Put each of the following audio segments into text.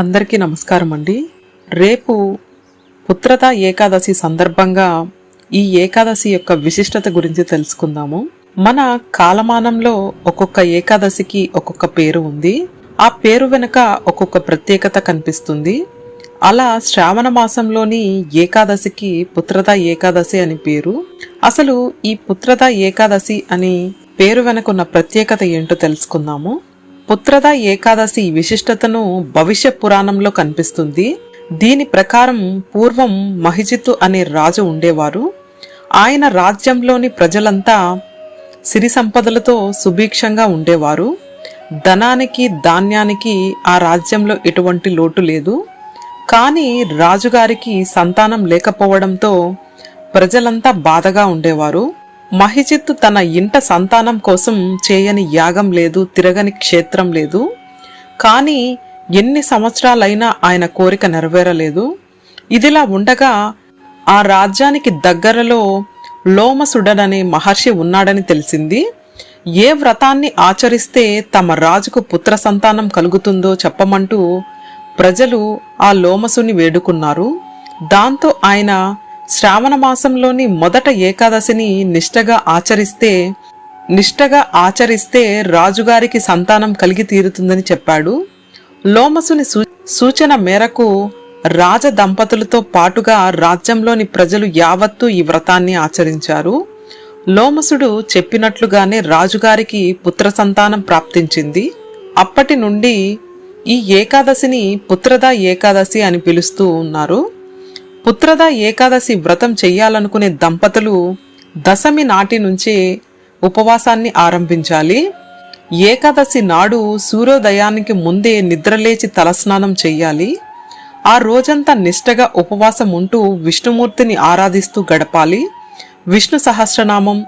అందరికీ నమస్కారం అండి. రేపు పుత్రత ఏకాదశి సందర్భంగా ఈ ఏకాదశి యొక్క విశిష్టత గురించి తెలుసుకుందాము. మన కాలమానంలో ఒక్కొక్క ఏకాదశికి ఒక్కొక్క పేరు ఉంది. ఆ పేరు వెనుక ఒక్కొక్క ప్రత్యేకత కనిపిస్తుంది. అలా శ్రావణ మాసంలోని ఏకాదశికి పుత్రత ఏకాదశి అని పేరు. అసలు ఈ పుత్రత ఏకాదశి అని పేరు వెనకున్న ప్రత్యేకత ఏంటో తెలుసుకుందాము. పుత్రద ఏకాదశి విశిష్టతను భవిష్య పురాణంలో కనిపిస్తుంది. దీని ప్రకారం పూర్వం మహిజిత్తు అనే రాజు ఉండేవారు. ఆయన రాజ్యంలోని ప్రజలంతా సిరి సంపదలతో సుభిక్షంగా ఉండేవారు. ధనానికి ధాన్యానికి ఆ రాజ్యంలో ఎటువంటి లోటు లేదు. కానీ రాజుగారికి సంతానం లేకపోవడంతో ప్రజలంతా బాధగా ఉండేవారు. మహిజిత్తు తన ఇంట సంతానం కోసం చేయని యాగం లేదు తిరగని క్షేత్రం లేదు. కానీ ఎన్ని సంవత్సరాలైనా ఆయన కోరిక నెరవేరలేదు. ఇదిలా ఉండగా ఆ రాజ్యానికి దగ్గరలో లోమసుడననే మహర్షి ఉన్నాడని తెలిసింది. ఏ వ్రతాన్ని ఆచరిస్తే తమ రాజుకు పుత్ర సంతానం కలుగుతుందో చెప్పమంటూ ప్రజలు ఆ లోమసుని వేడుకున్నారు. దాంతో ఆయన శ్రావణ మాసంలోని మొదట ఏకాదశిని నిష్టగా ఆచరిస్తే నిష్టగా ఆచరిస్తే రాజుగారికి సంతానం కలిగి తీరుతుందని చెప్పాడు. లోమసుని సూచన మేరకు రాజ దంపతులతో పాటుగా రాజ్యంలోని ప్రజలు యావత్తు ఈ వ్రతాన్ని ఆచరించారు. లోమసుడు చెప్పినట్లుగానే రాజుగారికి పుత్ర సంతానం ప్రాప్తించింది. అప్పటి నుండి ఈ ఏకాదశిని పుత్రదా ఏకాదశి అని పిలుస్తూ ఉన్నారు. పుత్రద ఏకాదశి వ్రతం చెయ్యాలనుకునే దంపతులు దశమి నాటి నుంచే ఉపవాసాన్ని ఆరంభించాలి. ఏకాదశి నాడు సూర్యోదయానికి ముందే నిద్రలేచి తలస్నానం చెయ్యాలి. ఆ రోజంతా నిష్టగా ఉపవాసం ఉంటూ విష్ణుమూర్తిని ఆరాధిస్తూ గడపాలి. విష్ణు సహస్రనామం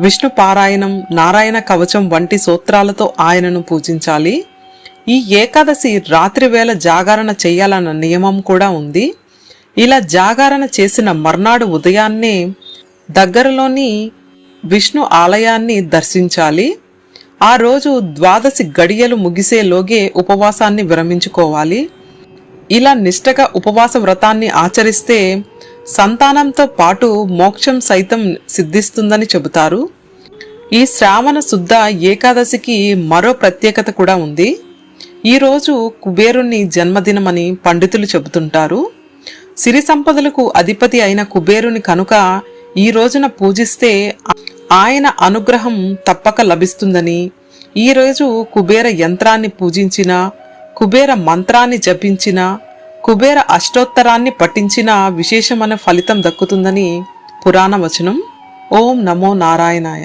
విష్ణు పారాయణం నారాయణ కవచం వంటి సూత్రాలతో ఆయనను పూజించాలి. ఈ ఏకాదశి రాత్రి వేళ జాగరణ చేయాలన్న నియమం కూడా ఉంది. ఇలా జాగారణ చేసిన మర్నాడు ఉదయాన్నే దగ్గరలోని విష్ణు ఆలయాన్ని దర్శించాలి. ఆ రోజు ద్వాదశి గడియలు ముగిసేలోగే ఉపవాసాన్ని విరమించుకోవాలి. ఇలా నిష్టగా ఉపవాస వ్రతాన్ని ఆచరిస్తే సంతానంతో పాటు మోక్షం సైతం సిద్ధిస్తుందని చెబుతారు. ఈ శ్రావణ శుద్ధ ఏకాదశికి మరో ప్రత్యేకత కూడా ఉంది. ఈరోజు కుబేరుని జన్మదినమని పండితులు చెబుతుంటారు. సిరి సంపదలకు అధిపతి అయిన కుబేరుని కనుక ఈ రోజున పూజిస్తే ఆయన అనుగ్రహం తప్పక లభిస్తుందని. ఈరోజు కుబేర యంత్రాన్ని పూజించిన కుబేర మంత్రాన్ని జపించినా కుబేర అష్టోత్తరాన్ని పఠించిన విశేషమైన ఫలితం దక్కుతుందని పురాణ వచనం ఓం నమో నారాయణాయ.